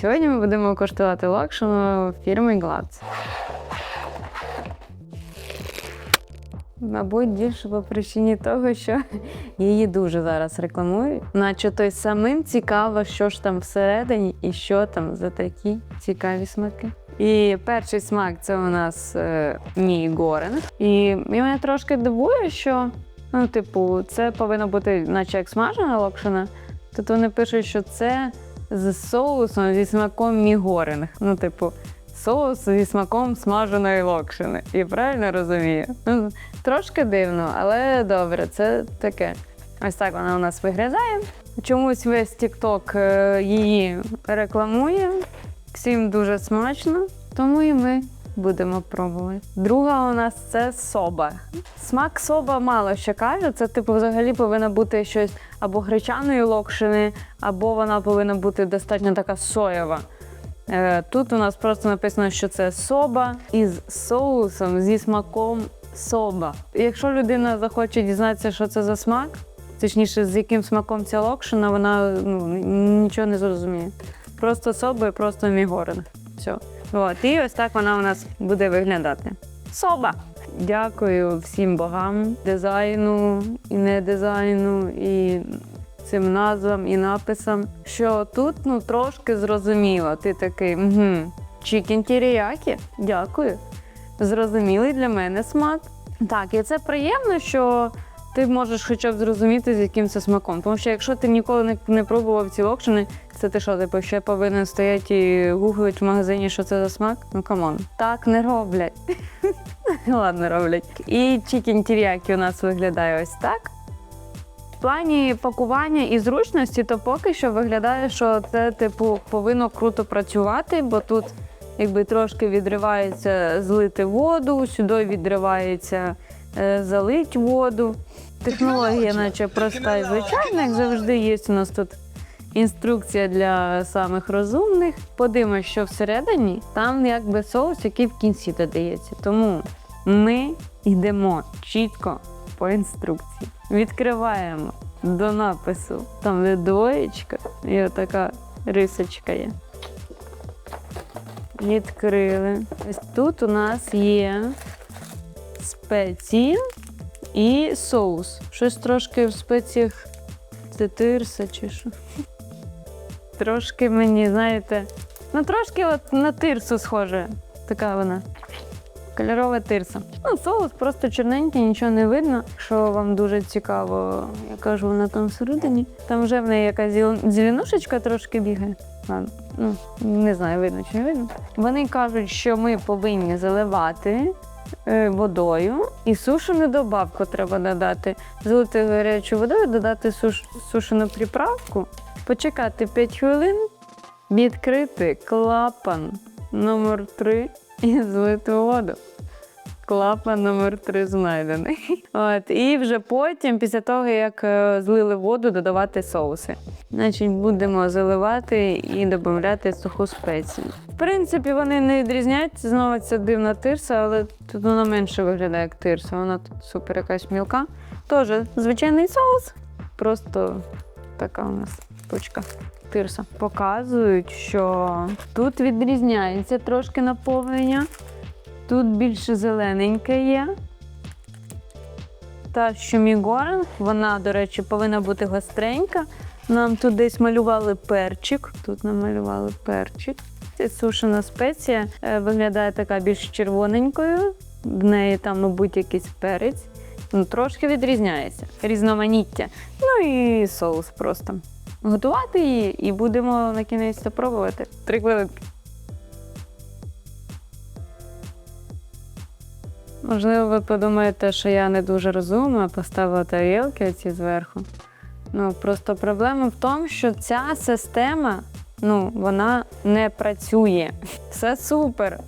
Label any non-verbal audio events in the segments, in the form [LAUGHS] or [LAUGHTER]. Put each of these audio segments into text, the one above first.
Сьогодні ми будемо коштувати локшину фірми Glatz. Мабуть, більше по причині того, що її дуже зараз рекламують. Наче той самим цікаво, що ж там всередині і що там за такі цікаві смаки. І перший смак це у нас е, мій горен. І, і мене трошки дивує, що ну, типу, це повинно бути, наче як смажена локшина. Тут вони пишуть, що це з соусом зі смаком мігоринг. Ну, типу, соус зі смаком смаженої локшини. І правильно розумію? Ну, трошки дивно, але добре, це таке. Ось так вона у нас виглядає. Чомусь весь TikTok е, її рекламує. Всім дуже смачно, тому і ми будемо пробувати. Друга у нас це соба. Смак соба мало що каже. Це, типу, взагалі повинно бути щось або гречаної локшини, або вона повинна бути достатньо така соєва. Е, Тут у нас просто написано, що це соба із соусом зі смаком соба. Якщо людина захоче дізнатися, що це за смак, точніше, з яким смаком ця локшина, вона ну, нічого не зрозуміє. Просто соба і просто мігорин. Все. От, і ось так вона у нас буде виглядати. Соба! Дякую всім богам, дизайну і не дизайну, і цим назвам і написам, що тут ну трошки зрозуміло. Ти такий угу, чікін теріякі, дякую. Зрозумілий для мене смак. Так, і це приємно, що ти можеш хоча б зрозуміти, з яким це смаком. Тому що якщо ти ніколи не, не пробував ці локшини, це ти що, типу, ще повинен стояти і гуглити в магазині, що це за смак? Ну камон. Так не роблять. [LAUGHS] Ладно, роблять. І чікін теріякі у нас виглядає ось так. В плані пакування і зручності, то поки що виглядає, що це, типу, повинно круто працювати, бо тут якби трошки відривається злити воду, сюди відривається е, залить воду. Технологія, наче проста і звичайна, як завжди є у нас тут інструкція для самих розумних. Подивимось, що всередині, там якби соус, який в кінці додається. Тому ми йдемо чітко по інструкції. Відкриваємо до напису, там де двоєчка, і отака рисочка є. Відкрили. Ось тут у нас є спеції і соус. Щось трошки в спеціях тирса чи що. Трошки мені, знаєте, ну трошки от на тирсу схоже. Така вона. Кольорова тирса. Ну, соус просто чорненький, нічого не видно. Якщо вам дуже цікаво, яка ж вона там всередині. Там вже в неї якась зел- зеленушечка трошки бігає. Ладно, ну не знаю, видно чи не видно. Вони кажуть, що ми повинні заливати водою і сушену добавку треба додати. Залити гарячу водою, додати суш, сушену приправку, почекати 5 хвилин, відкрити клапан номер 3 і злити воду. Клапан номер 3 знайдений. [LAUGHS] От, і вже потім, після того, як е, злили воду, додавати соуси. Значить, будемо заливати і додати суху спецію. В принципі, вони не відрізняються. Знову ця дивна тирса, але тут вона менше виглядає як тирса. Вона тут супер якась мілка. Теж звичайний соус. Просто така у нас штучка. Тирса. Показують, що тут відрізняється трошки наповнення. Тут більше зелененьке є. Та що мігорен, вона, до речі, повинна бути гостренька. Нам тут десь малювали перчик. Тут намалювали перчик. Це сушена спеція е, виглядає така більш червоненькою. В неї там, мабуть, якийсь перець. Ну, трошки відрізняється. Різноманіття. Ну і соус просто. Готувати її і будемо на кінець пробувати. Три хвилинки. Можливо, ви подумаєте, що я не дуже розумна, поставила тарілки ці зверху. Ну, просто проблема в тому, що ця система, ну, вона не працює. Все супер.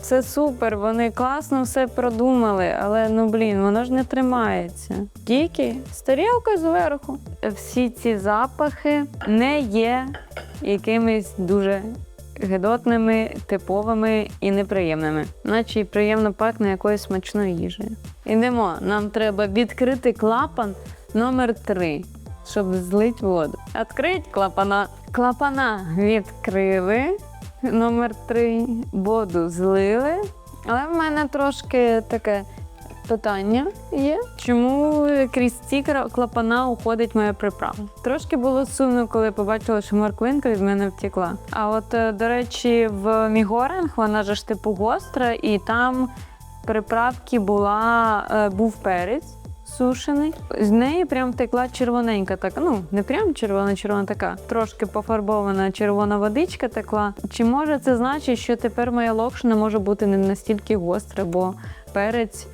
Все супер, вони класно все продумали, але ну блін, воно ж не тримається. Тільки з тарілкою зверху. Всі ці запахи не є якимись дуже гидотними, типовими і неприємними, наче й приємно пахне якоюсь смачною їжею. Ідемо, нам треба відкрити клапан номер 3 щоб злити воду. Відкрить клапана. Клапана відкрили. Номер три. Воду злили. Але в мене трошки таке питання є. Чому крізь ці клапана уходить моя приправа? Трошки було сумно, коли побачила, що морквинка від мене втекла. А от, е, до речі, в Мігоринг вона ж типу гостра, і там в приправці була, е, був перець. Сушений. З неї прям текла червоненька, така, ну не прям червона, червона така, трошки пофарбована червона водичка текла. Чи може це значить, що тепер моя локшина може бути не настільки гостра, бо перець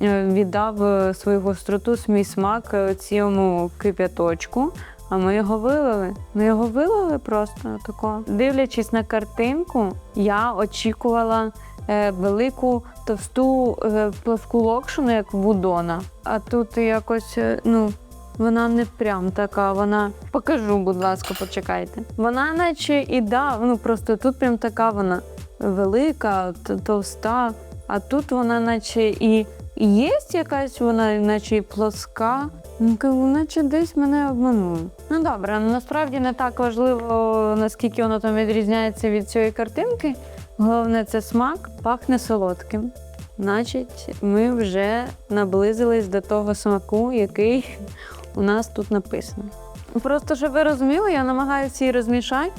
віддав е, свою гостроту, свій смак е, цьому кип'яточку. А ми його вилили. Ми його вилили просто тако. Дивлячись на картинку, я очікувала е, велику товсту е, плавку локшину, як в Удона. А тут якось, е, ну. Вона не прям така, вона покажу, будь ласка, почекайте. Вона, наче і да, ну просто тут прям така вона велика, товста, а тут вона, наче і є якась, вона, наче плоска. Ну, наче десь мене обманули. Ну добре, насправді не так важливо, наскільки воно там відрізняється від цієї картинки. Головне це смак, пахне солодким. Значить, ми вже наблизились до того смаку, який у нас тут написаний. Просто щоб ви розуміли, я намагаюся її розмішати.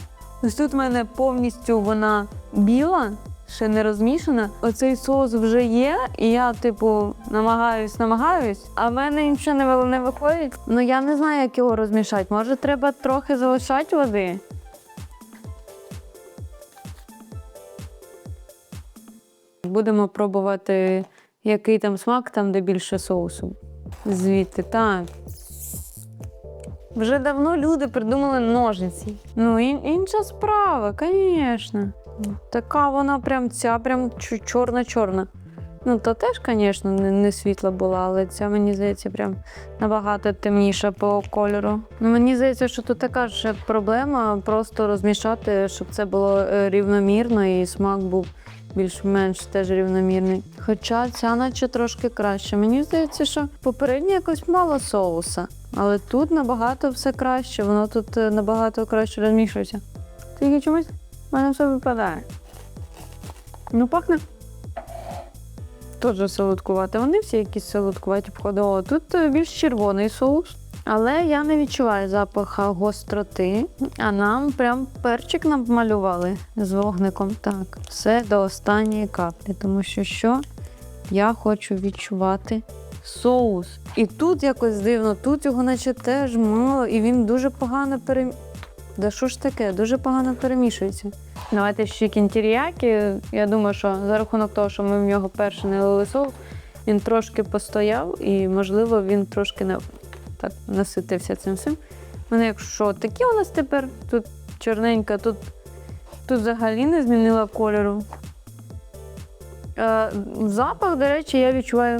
Ось тут в мене повністю вона біла, ще не розмішана. Оцей соус вже є, і я, типу, намагаюсь, намагаюсь, а в мене нічого не, ви- не виходить. Ну я не знаю, як його розмішати. Може, треба трохи залишати води. Будемо пробувати, який там смак, там, де більше соусу. Звідти, так. Вже давно люди придумали ножниці. Ну, ін- інша справа, звісно. Така вона прям ця прям чорна-чорна. Ну, то теж, звісно, не, не світла була, але ця, мені здається, прям набагато темніша по кольору. Ну, мені здається, що тут така ж проблема, просто розмішати, щоб це було е, рівномірно і смак був більш-менш теж рівномірний. Хоча ця наче трошки краще. Мені здається, що попередньо якось мало соуса, але тут набагато все краще, воно тут е, набагато краще розмішується. Тільки чомусь в мене все випадає. Ну, пахне. Теж солодкувати. Вони всі якісь солодкуваті походу. Тут е, більш червоний соус. Але я не відчуваю запаха гостроти, а нам прям перчик намалювали з вогником. Так, все до останньої каплі, тому що що я хочу відчувати соус. І тут якось дивно, тут його наче теж мало, і він дуже погано перем... Да що ж таке, дуже погано перемішується. Давайте ще кінтіріякі. Я думаю, що за рахунок того, що ми в нього перше не лили соус, він трошки постояв і, можливо, він трошки не так наситився цим всім. Мене якщо такі у нас тепер, тут чорненька, тут, тут взагалі не змінила кольору. Е, запах, до речі, я відчуваю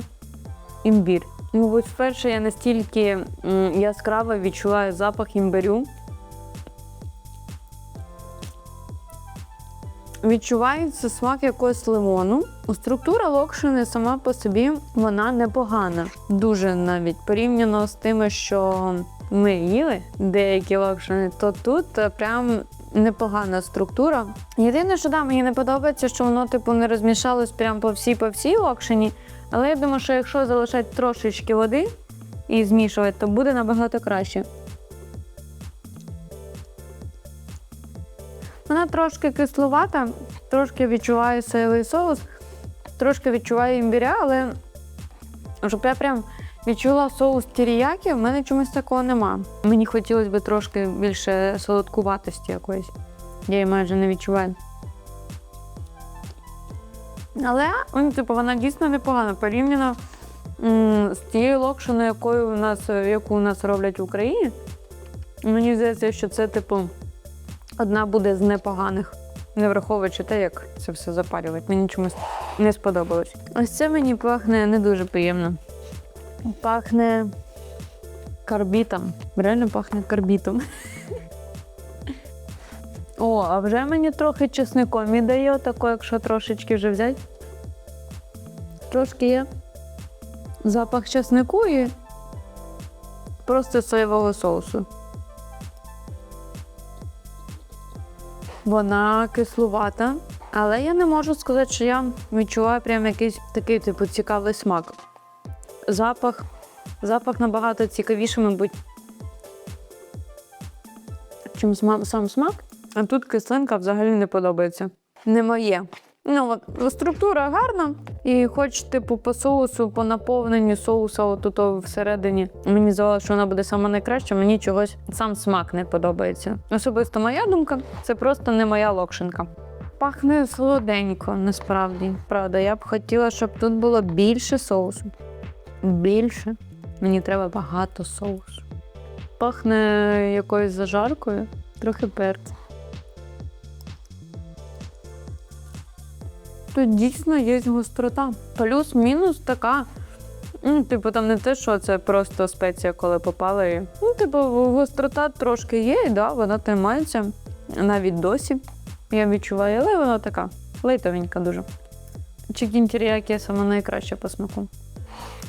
імбір. Мабуть, вперше я настільки яскраво відчуваю запах імбирю. Відчувається смак якогось лимону. Структура локшини сама по собі вона непогана. Дуже навіть порівняно з тими, що ми їли деякі локшини, то тут е, прям непогана структура. Єдине, що да, мені не подобається, що воно типу не розмішалось прямо по всій по всій локшині. Але я думаю, що якщо залишати трошечки води і змішувати, то буде набагато краще. Вона трошки кисловата, трошки відчуваю соєвий соус, трошки відчуваю імбіря, але щоб я прям відчула соус тіріякі, в мене чомусь такого нема. Мені хотілося б трошки більше солодкуватості якоїсь. Я її майже не відчуваю. Але ну, типу, вона дійсно непогана порівняно з тією локшиною, якою у нас, яку у нас роблять в Україні. Мені здається, що це, типу, одна буде з непоганих, не враховуючи те, як це все запарювати. Мені чомусь не сподобалось. Ось це мені пахне не дуже приємно. Пахне карбітом. Реально пахне карбітом. [LAUGHS] О, а вже мені трохи чесником віддає, отако, якщо трошечки вже взяти. Трошки є запах чеснику і просто соєвого соусу. Вона кислувата, але я не можу сказати, що я відчуваю прям якийсь такий, типу, цікавий смак. Запах. Запах набагато цікавіший, мабуть. Чим сам смак. А тут кислинка взагалі не подобається. Не моє. Ну, от, структура гарна, і хоч, типу, по соусу, по наповненню соуса, отут всередині, мені здавалося, що вона буде сама найкраща, мені чогось сам смак не подобається. Особисто моя думка, це просто не моя локшинка. Пахне солоденько, насправді. Правда, я б хотіла, щоб тут було більше соусу. Більше. Мені треба багато соусу. Пахне якоюсь зажаркою, трохи перцю. Тут дійсно є гострота. Плюс-мінус така. Ну, типу, там не те, що це просто спеція, коли попала. І... Ну, типу, гострота трошки є, і да, вона тримається навіть досі. Я відчуваю, але вона така лейтовенька дуже. Чікін теріякі саме найкраще по смаку.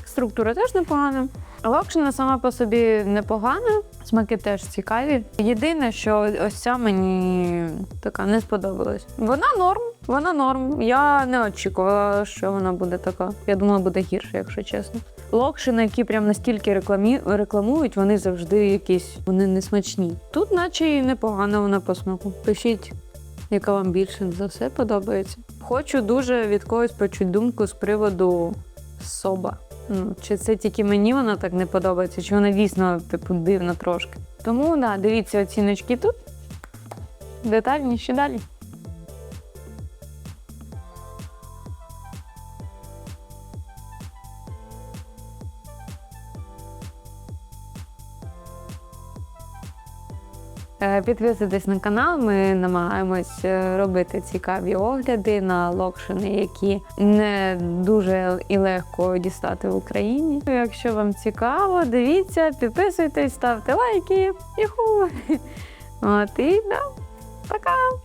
Структура теж непогана. Локшина сама по собі непогана, смаки теж цікаві. Єдине, що ось ця мені така не сподобалась. Вона норм, вона норм. Я не очікувала, що вона буде така. Я думала, буде гірше, якщо чесно. Локшини, які прям настільки рекламі... рекламують, вони завжди якісь вони не смачні. Тут, наче і непогана вона по смаку. Пишіть, яка вам більше за все подобається. Хочу дуже від когось почути думку з приводу соба. Ну, чи це тільки мені вона так не подобається, чи вона дійсно типу дивна трошки. Тому да, дивіться оціночки тут. Детальніше далі. Підписуйтесь на канал. Ми намагаємось е, робити цікаві огляди на локшини, які не дуже і легко дістати в Україні. Якщо вам цікаво, дивіться, підписуйтесь, ставте лайки. Іху! [LAUGHS] От і да, пока!